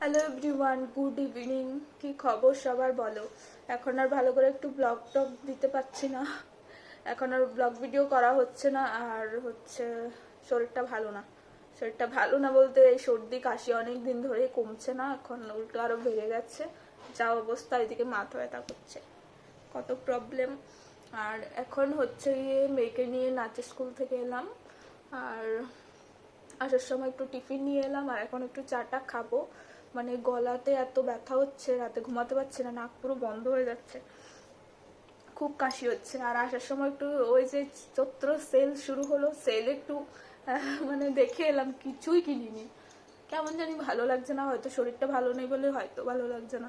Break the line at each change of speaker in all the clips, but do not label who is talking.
Hello everyone good evening কি খবর সবার বলো? এখন আর ভালো করে একটু ব্লগ টগ দিতে পারছি না। এখন আর ব্লগ ভিডিও করা হচ্ছে না, আর হচ্ছে শরীরটা ভালো না। শরীরটা ভালো না বলতে এই সর্দি কাশি অনেক দিন ধরে কমছে না, এখন উল্টো আরও বেড়ে গেছে। যা অবস্থা, এদিকে মাথা ব্যথা করছে। কত প্রবলেম আর এখন হচ্ছে গিয়ে মেয়েকে নিয়ে নাচের স্কুল থেকে এলাম। আর আসার সময় একটু টিফিন নিয়ে এলাম, আর এখন একটু চাটা খাব। মানে গলাতে এত ব্যথা হচ্ছে, রাতে ঘুমাতে পারছি না, নাক পুরো বন্ধ হয়ে যাচ্ছে। খুব কাশি হচ্ছে, আর আসার সময় একটু ওই যে চৈত্র সেল শুরু হলো, সেল একটু মানে দেখে এলাম, কিছুই কিনিনি। কেমন জানি ভালো লাগছে না, হয়তো শরীরটা ভালো নেই বলে হয়তো ভালো লাগছে না।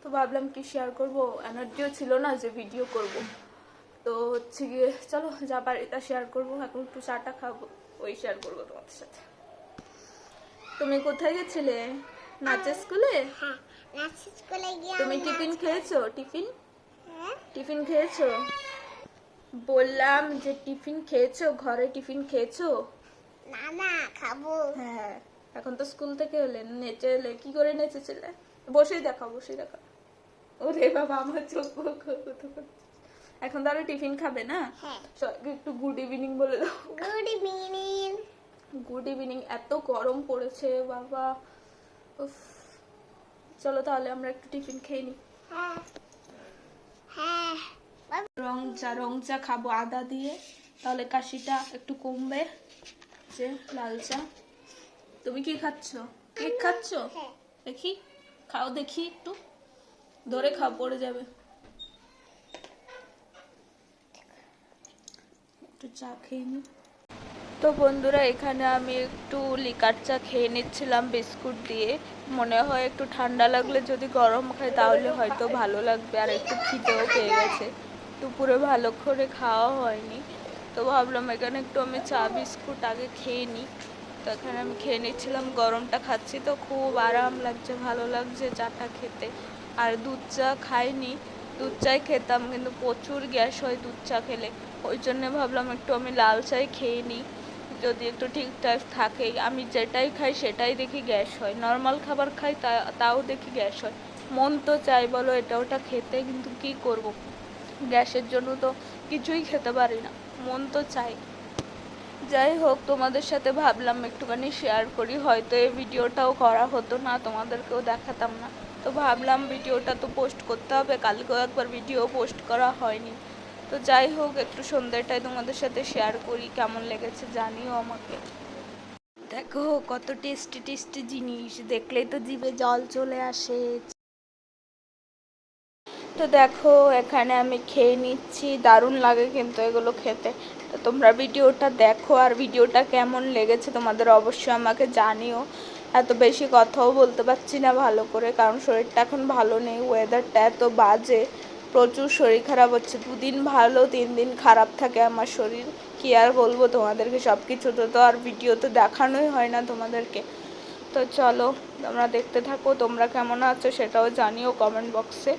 তো ভাবলাম কি শেয়ার করব এনার্জিও ছিল না যে ভিডিও করব। তো হচ্ছে গিয়ে চলো যা তা শেয়ার করব। এখন একটু চাটা খাব ওই শেয়ার করব তোমাদের সাথে। তুমি কোথায় গেছিলে? নাচের স্কুলে?
হ্যাঁ
তুমি টিফিন খেয়েছো? টিফিন?
হ্যাঁ?
টিফিন খেয়েছো? বললাম যে টিফিন খেয়েছো? ঘরে টিফিন খেয়েছো?
না না খাব।
হ্যাঁ এখন তো স্কুল থেকে এলে নেচে এলে কি করে নেচেছিলে? বসেই দেখাও বসেই দেখাও। ওরে বাবা আমার চোখ করছে। এখন তাহলে টিফিন খাবে না?
হ্যাঁ।
একটু গুড ইভিনিং বলে দাও।
গুড ইভিনিং
গুড ইভিনিং এত গরম পড়েছে বাবা। উফ। চলো তাহলে আমরা একটু টিফিন খেয়ে নিই
হ্যাঁ। হ্যাঁ।
রং চা রং চা খাব আদা দিয়ে। তাহলে কাশিটা একটু কমবে যে লাল চা। তুমি কি খাচ্ছ? কেক খাচ্ছ?
হ্যাঁ।
দেখি খাও দেখি একটু। ধরে খাও পড়ে যাবে। একটু চা খেয়ে নি। তো বন্ধুরা, এখানে আমি একটু লিকার চা খেয়ে নিচ্ছিলাম বিস্কুট দিয়ে। মনে হয় একটু ঠান্ডা লাগলে যদি গরম খাই তাহলে হয়তো ভালো লাগবে আর একটু খিদেও পেয়ে গেছে। দুপুরে ভালো করে খাওয়া হয়নি। তো ভাবলাম এখানে একটু আমি চা বিস্কুট আগে খেয়ে নিই তো এখানে আমি খেয়ে নিচ্ছিলাম, গরমটা খাচ্ছি তো খুব আরাম লাগছে, ভালো লাগছে চাটা খেতে। আর দুধ চা খাইনি। দুধ চাই খেতাম কিন্তু প্রচুর গ্যাস হয় দুধ চা খেলে। ওই জন্য ভাবলাম একটু আমি লাল চাই খেয়ে নিই। যদি একটু ঠিকঠাক থাকে, আমি যেটাই খাই সেটাই দেখি গ্যাস হয়। নর্মাল খাবার খাই তাও দেখি গ্যাস হয়। মন তো চাই বলো এটা ওটা খেতে, কিন্তু কি করব? গ্যাসের জন্য তো কিছুই খেতে পারি না। মন তো চাই যাই হোক, তোমাদের সাথে ভাবলাম একটুখানি শেয়ার করি। হয়তো এই ভিডিওটাও করা হতো না, তোমাদেরকেও দেখাতাম না। তো ভাবলাম ভিডিওটা তো পোস্ট করতে হবে। কালকেও একবার ভিডিও পোস্ট করা হয়নি। তো যাই হোক একটু সন্ধ্যাটায় তোমাদের সাথে শেয়ার করি কেমন লেগেছে জানিও আমাকে। দেখো কত টেস্টি টেস্টি জিনিস দেখলেই তো জিভে জল চলে আসে। তো দেখো এখানে আমি খেয়ে নিচ্ছি দারুণ লাগে কিন্তু এগুলো খেতে। তো তোমরা ভিডিওটা দেখো আর ভিডিওটা কেমন লেগেছে তোমাদের অবশ্যই আমাকে জানিও। এত বেশি কথাও বলতে পারছি না ভালো করে কারণ শরীরটা এখন ভালো নেই ওয়েদারটা এত বাজে। প্রচুর শরীর খারাপ হচ্ছে। দুদিন ভালো, তিন দিন খারাপ থাকে আমার শরীর। কি আর বলব তোমাদেরকে সব কিছুতে তো আর ভিডিও তো দেখানোই হয় না তোমাদেরকে। তো চলো, তোমরা দেখতে থাকো, তোমরা কেমন আছো সেটাও জানিও কমেন্ট বক্সে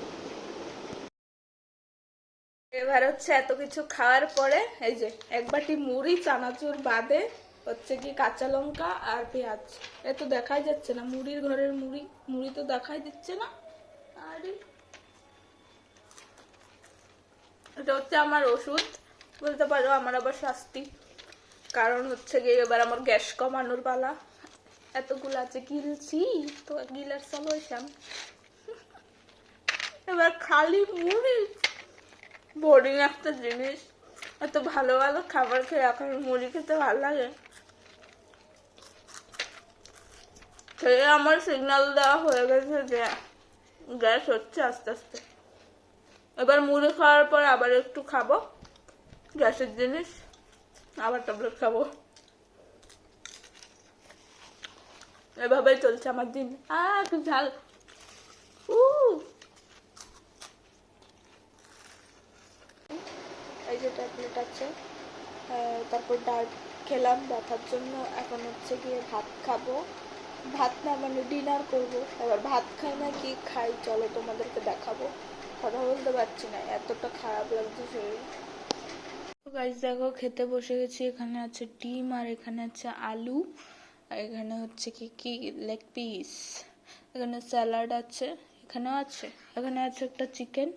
এবার হচ্ছে এত কিছু খাওয়ার পরে, এই যে এক বাটি মুড়ি, চানাচুর বাদে হচ্ছে কি কাঁচা লঙ্কা আর পেঁয়াজ। এ তো দেখাই যাচ্ছে না, মুড়ির ঘরের মুড়ি মুড়ি তো দেখাই দিচ্ছে না। আরে এটা হচ্ছে আমার ওষুধ। বলতে পারো, আমার আবার শাস্তি। কারণ হচ্ছে গিয়ে এবার আমার গ্যাস কমানোর পালা। এতগুলো আছে গিলছি, তো গিলার সলিউশন এবার খালি মুড়ি। বোরিং একটা জিনিস। এত ভালো ভালো খাবার খেয়ে এখন মুড়ি খেতে ভালো লাগে। খেয়ে আমার সিগন্যাল দেওয়া হয়ে গেছে যে গ্যাস হচ্ছে আস্তে আস্তে। এবার মুড়ি খাওয়ার পর আবার একটু খাব। গ্যাসের জিনিস, আবার ট্যাবলেট খাব। এভাবেই চলছে আমার দিন। একটু ঝাল। এই যে ট্যাবলেট আছে তারপর ডাল খেলাম, ব্যথার জন্য এখন হচ্ছে গিয়ে ভাত খাব। ভাত না মানে ডিনার করব। এবার ভাত খাই না, কি খাই? চলো তোমাদেরকে দেখাবো। কথা বলতে পারছি না, এতটা খারাপ লাগছে শরীর। গাছ দেখো, খেতে বসে গেছি। এখানে আছে ডিম আর এখানে আছে আলু। আর এখানে হচ্ছে কি কি লেগ পিস এখানে স্যালাড আছে, এখানেও আছে, এখানে আছে একটা চিকেন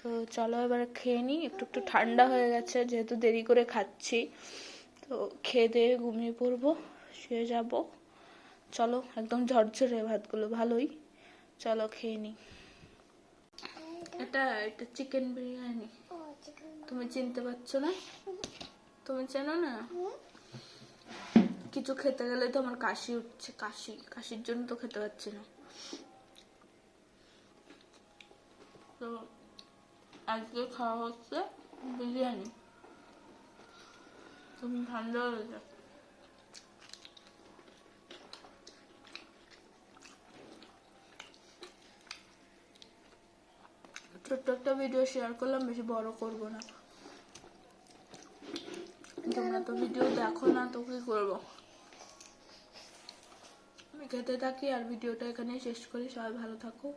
তো চলো এবার খেয়ে নিই। একটু একটু ঠান্ডা হয়ে গেছে, যেহেতু দেরি করে খাচ্ছি। তো খেয়ে দিয়ে ঘুমিয়ে পড়ব, শুয়ে যাব। চলো, একদম ঝরঝরে ভাতগুলো, ভালোই। চলো, খেয়ে নিই এটা এটা চিকেন বিরিয়ানি। তুমি চিনতে পারছ না? তুমি চেনো না? কিছু খেতে গেলে তো আমার কাশি উঠছে, কাশি, কাশির জন্য তো খেতে পারছি না। তো, আজকে খাওয়া হচ্ছে বিরিয়ানি। তুমি ঠান্ডা হয়ে ছোট্ট একটা ভিডিও শেয়ার করলাম, বেশি বড় করব না। তোমরা তো ভিডিও দেখো না, তো কি করব? আমি খেতে থাকি আর ভিডিওটা এখানেই শেষ করি, সবাই ভালো থাকো।